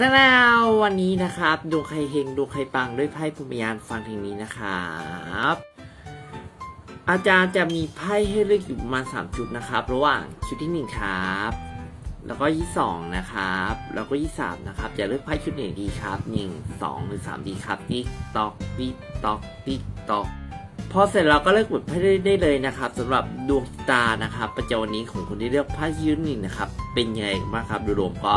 แต่แล้ววันนี้นะครับดวงใครเฮงดวงใครปังด้วยไพ่ภูมิยานฟังทีนี้นะครับอาจารย์จะมีไพ่ให้เลือกอยู่ประมาณ3ชุดนะครับ ระหว่างชุดที่1ครับ แล้วก็ที่2นะครับ แล้วก็ที่3นะครับ จะเลือกไพ่ชุดไหนดีครับ1 2หรือ3ดีครับติ๊กตอกติ๊กตอกติ๊กตอกพอเสร็จเราก็เลือกบทไพ่ได้เลยนะครับสำหรับดวงตานะครับ ประจำวันนี้ของคนที่เลือกไพ่ยืนหนึ่งนะครับ เป็นยังไงบ้างครับโดยรวมก็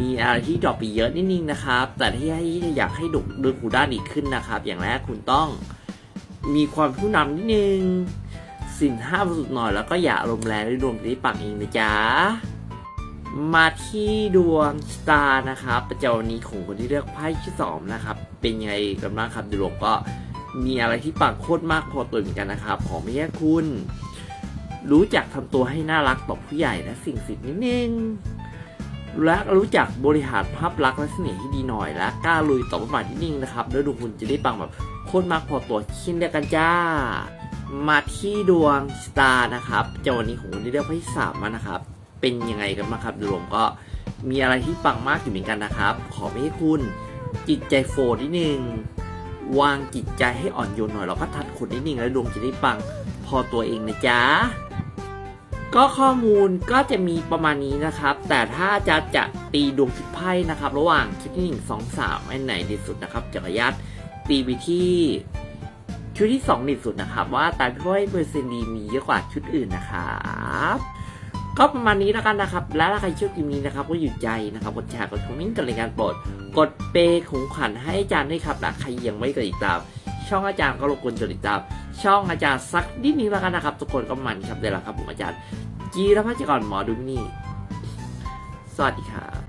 มีอะไรที่ดรอปไปเยอะนิดนึงนะครับ แต่ที่ให้อยากให้ดุดูหูด้านอีกขึ้นนะครับ อย่างแรกคุณต้องมีความผู้นำนิดนึง สินห้าสุดหน่อยแล้วก็อย่าอารมณ์แรงด้วยดวงที่ปังเองนะจ๊ะ มาที่ดวงชะตานะครับ ประจำวันนี้ของคนที่เลือกไพ่ที่สองนะครับ เป็นยังไงกันบ้างครับดวมก็มีอะไรที่ปังโคตรมากพอตัวเหมือนกันนะครับ ขอไม่ใช่คุณ รู้จักทำตัวให้น่ารักต่อผู้ใหญ่และสิ่งสิทธิ์นิดนึง และรู้จักบริหารภาพลักษณ์และเสน่ห์ที่ดีหน่อยและกล้าลุยต่อเป้าหมายที่นิ่งนะครับแล้วดวงคุณจะได้ปังแบบโคตรมากพอตัวเช่นเดียวกันจ้า มาที่ดวงสตาร์นะครับจ้าวันนี้ของคุณเรียกว่าที่สามมานะครับ เป็นยังไงกันบ้างครับดยรวมก็มีอะไรที่ปังมากอยู่เหมือนกันนะครับ ขอไม่ให้คุณจิตใจโฟนนิดนึงวางจิตใจให้อ่อนโยนหน่อยเราก็ทัดขุดนิดนึงแล้วดวงจะได้ปังพอตัวเองนะจ๊ะ ก็ข้อมูลก็จะมีประมาณนี้นะครับ แต่ถ้าจะจะตีดวงคิดไพ่นะครับ ระหว่างชุดที่หนึ่งสองสามอันไหนดีสุดนะครับจักรยานตีไปที่ชุดที่สองดีสุดนะครับ ว่าตามพี่ว่าเปอร์เซ็นต์ดีมีเยอะกว่าชุดอื่นนะครับก็ประมาณนี้แล้วกันนะครับ และถ้าใครชอบคลิปนี้นะครับ ก็หยุดใจนะครับกดแชร์กดคอมเมนต์กันรายการโปรด กดเปย์ของขวัญให้อาจารย์ด้วยครับและใครยังไม่กดติดตาม ช่องอาจารย์ก็รบกวนกดติดตาม ช่องอาจารย์สักนิดนึงแล้วกันนะครับ ทุกคนก็มันครับเดี๋ยวละครับผมอาจารย์ จีรพัชกรหมอดุนี่สวัสดีครับ